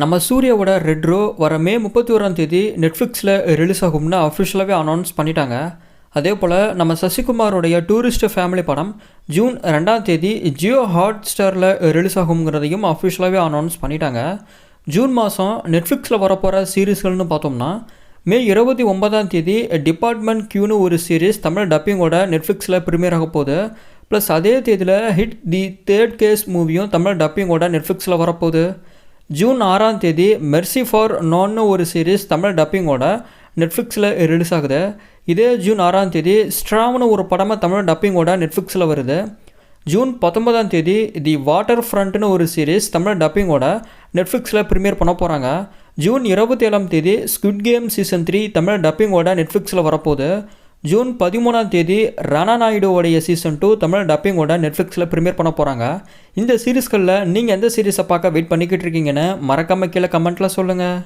நம்ம சூர்யாவோட red row வர மே முப்பத்தி ஓராம் தேதி நெட்ஃப்ளிக்ஸில் ரிலீஸ் ஆகும்னு அஃபிஷியலாகவே அனௌன்ஸ் பண்ணிட்டாங்க. அதே போல் நம்ம சசிகுமாரோடைய டூரிஸ்ட் ஃபேமிலி படம் ஜூன் ரெண்டாம் தேதி ஜியோ ஹாட் ஸ்டாரில் ரிலீஸ் ஆகுங்கிறதையும் அஃபிஷியலாகவே அனௌன்ஸ் பண்ணிட்டாங்க. ஜூன் மாதம் நெட்ஃப்ளிக்ஸில் வரப்போகிற சீரீஸ்கள்னு பார்த்தோம்னா மே இருபத்தி ஒன்பதாம் தேதி டிபார்ட்மெண்ட் கியூன்னு ஒரு சீரீஸ் தமிழ் டப்பிங்கோட நெட்ஃப்ளிக்ஸில் ப்ரீமியர் ஆக போகுது. ப்ளஸ் அதே தேதியில் ஹிட் தி தேர்ட் கேஸ் மூவியும் தமிழ் டப்பிங்கோட நெட்ஃப்ளிக்ஸில் வரப்போகுது ஜூன் ஆறாம் தேதி மெர்சி ஃபார் நான்னு ஒரு சீரீஸ் தமிழ் டப்பிங்கோட நெட்ஃப்ளிக்ஸில் ரிலீஸ் ஆகுது. இதே ஜூன் ஆறாம் தேதி ஸ்ட்ராம்னு ஒரு படமாக தமிழ் டப்பிங்கோட நெட்ஃப்ளிக்ஸில் வருது. ஜூன் பத்தொன்பதாம் தேதி தி வாட்டர் ஃப்ரண்ட்னு ஒரு சீரீஸ் தமிழ் டப்பிங்கோட நெட்ஃப்ளிக்ஸில் ப்ரீமியர் பண்ண போகிறாங்க ஜூன் இருபத்தி ஏழாம் தேதி squid game season three Tamil டப்பிங்கோட நெட்ஃப்ளிக்ஸில் வரப்போகுது. ஜூன் பதிமூணாம் தேதி ரணா நாயுடுவோடைய சீசன் டூ தமிழ் டப்பிங்கோட நெட்ஃப்ளிக்ஸில் ப்ரீமியர் பண்ண போகிறாங்க இந்த சீரீஸ்களில் நீங்கள் எந்த சீரீஸை பார்க்க வெயிட் பண்ணிக்கிட்டு இருக்கீங்கன்னு மறக்காமல் கீழே கமெண்ட்டில் சொல்லுங்கள்